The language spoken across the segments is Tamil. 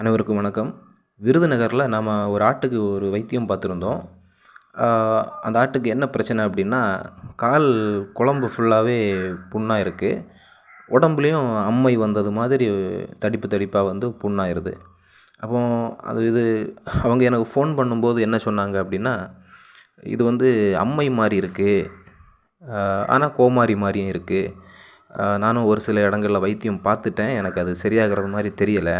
அனைவருக்கும் வணக்கம். விருதுநகரில் நாம் ஒரு ஆட்டுக்கு ஒரு வைத்தியம் பார்த்துருந்தோம். அந்த ஆட்டுக்கு என்ன பிரச்சனை அப்படின்னா கால் குழம்பு ஃபுல்லாகவே புண்ணாக இருக்குது உடம்புலையும் அம்மை வந்தது மாதிரி தடிப்பு தடிப்பாக வந்து புண்ணாயிருது. அப்போ அது இது அவங்க எனக்கு ஃபோன் பண்ணும்போது என்ன சொன்னாங்க அப்படின்னா இது வந்து அம்மை மாதிரி இருக்குது ஆனால் கோமாரி மாதிரியும் இருக்குது நானும் ஒரு சில இடங்களில் வைத்தியம் பார்த்துட்டேன். எனக்கு அது சரியாகிறது மாதிரி தெரியலை.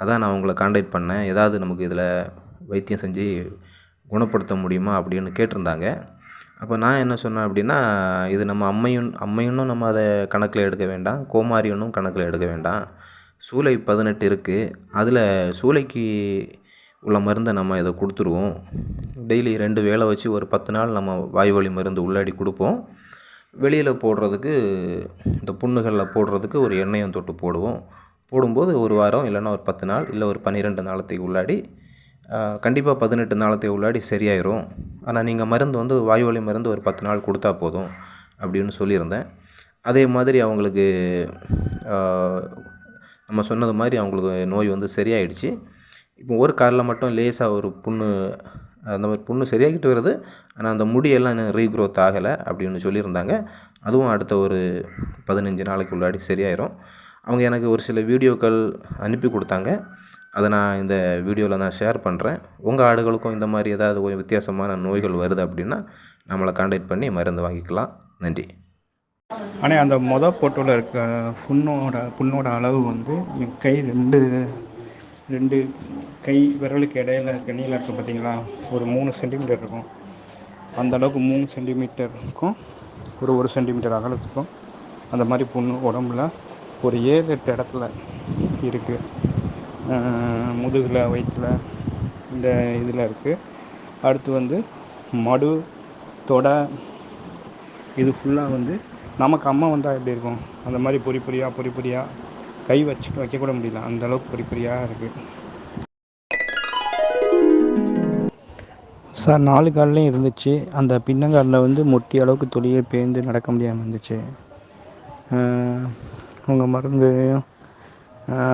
அதான் நான் உங்களை காண்டாக்ட் பண்ணேன். ஏதாவது நமக்கு இதில் வைத்தியம் செஞ்சு குணப்படுத்த முடியுமா அப்படின்னு கேட்டிருந்தாங்க. அப்போ நான் என்ன சொன்னேன் அப்படின்னா இது நம்ம அம்மையும் அம்மையுன்னும் நம்ம அதை கணக்கில் எடுக்க வேண்டாம். கோமாரியனும் கணக்கில் எடுக்க வேண்டாம். சூளை பதினெட்டு இருக்குது அதில் சூளைக்கு உள்ள மருந்தை நம்ம இதை கொடுத்துருவோம். டெய்லி ரெண்டு வேளை வச்சு ஒரு பத்து நாள் நம்ம வாய் வழி மருந்து உள்ளாடி கொடுப்போம். வெளியில் போடுறதுக்கு இந்த புண்ணுகளில் போடுறதுக்கு ஒரு எண்ணெயம் தொட்டு போடுவோம். போடும்போது ஒரு வாரம் இல்லைன்னா ஒரு பத்து நாள் இல்லை ஒரு பன்னிரெண்டு நாளத்துக்கு உள்ளாடி கண்டிப்பாக பதினெட்டு நாளத்தை உள்ளாடி சரியாயிரும். ஆனால் நீங்கள் மருந்து வந்து வாயுவலி மருந்து ஒரு பத்து நாள் கொடுத்தா போதும் அப்படின்னு சொல்லியிருந்தேன். அதே மாதிரி அவங்களுக்கு நம்ம சொன்னது மாதிரி அவங்களுக்கு நோய் வந்து சரியாயிடுச்சு. இப்போ ஒரு காலில் மட்டும் லேசாக ஒரு புண்ணு அந்த மாதிரி புண்ணு சரியாகிட்டு வருது. ஆனால் அந்த முடியெல்லாம் இன்னும் ரீக்ரோத் ஆகலை அப்படின்னு சொல்லியிருந்தாங்க. அதுவும் அடுத்த ஒரு பதினஞ்சு நாளைக்கு உள்ளாடி சரியாயிரும். அவங்க எனக்கு ஒரு சில வீடியோக்கள் அனுப்பி கொடுத்தாங்க. அதை நான் இந்த வீடியோவில் நான் ஷேர் பண்ணுறேன் உங்கள் ஆடுகளுக்கும் இந்த மாதிரி ஏதாவது கொஞ்சம் வித்தியாசமான நோய்கள் வருது அப்படின்னா நம்மளை காண்டாக்ட் பண்ணி மருந்து வாங்கிக்கலாம். நன்றி. ஆனால் அந்த மொதல் ஃபோட்டோவில் இருக்க புண்ணோட புண்ணோட அளவு வந்து என் கை ரெண்டு ரெண்டு கை விரலுக்கு இடையில இருக்க நீளம் இருக்குது பார்த்தீங்களா ஒரு மூணு சென்டிமீட்டர் இருக்கும். அந்த அளவுக்கு மூணு சென்டிமீட்டர் இருக்கும் ஒரு ஒரு சென்டிமீட்டர் அகலத்துக்கும் அந்த மாதிரி புண்ணு உடம்புல ஒரு ஏழு எட்டு இடத்துல இருக்குது முதுகில் வயிற்றில் இந்த இதில் இருக்குது அடுத்து வந்து மடு தொடை இது ஃபுல்லாக வந்து நமக்கு அம்மா வந்தால் எப்படி இருக்கும்? அந்த மாதிரி பொறி பொறியாக பொறி பொறியாக கை வச்சு வைக்கக்கூட முடியல. அந்த அளவுக்கு பொறி பொறியாக இருக்குது சார் நாலு கால்லையும் இருந்துச்சு. அந்த பின்னங்காலில் வந்து முட்டி அளவுக்கு தொழிலே பேர்ந்து நடக்க முடியாமல் இருந்துச்சு. உங்கள் மருந்தையும்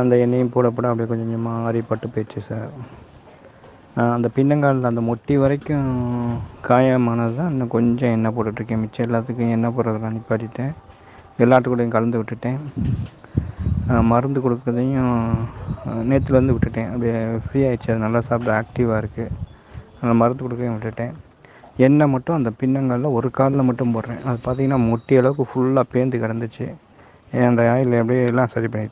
அந்த எண்ணெயும் போட போட அப்படியே கொஞ்சம் கொஞ்சமாக ஆறிப்பட்டு போயிடுச்சு சார். அந்த பின்னங்காலில் அந்த முட்டி வரைக்கும் காயமானது தான் இன்னும் கொஞ்சம் எண்ணெய் போட்டுட்ருக்கேன். மிச்சம் எல்லாத்துக்கும் எண்ணெய் போடுறதெல்லாம் நிப்பாட்டிட்டேன். எல்லாத்துக்கூடையும் கலந்து விட்டுட்டேன். மருந்து கொடுக்குறதையும் நேற்றுலேருந்து விட்டுட்டேன். அப்படியே ஃப்ரீ ஆகிடுச்சு அது நல்லா சாப்பிட ஆக்டிவாக இருக்குது அந்த மருந்து கொடுக்கையும் விட்டுட்டேன். எண்ணெய் மட்டும் அந்த பின்னங்காலில் ஒரு காலில் மட்டும் போடுறேன். அது பார்த்திங்கன்னா முட்டி அளவுக்கு ஃபுல்லாக பேந்து கிடந்துச்சு. அந்த ஆயில் அப்படியே எல்லாம் சரி பண்ணிடுச்சு.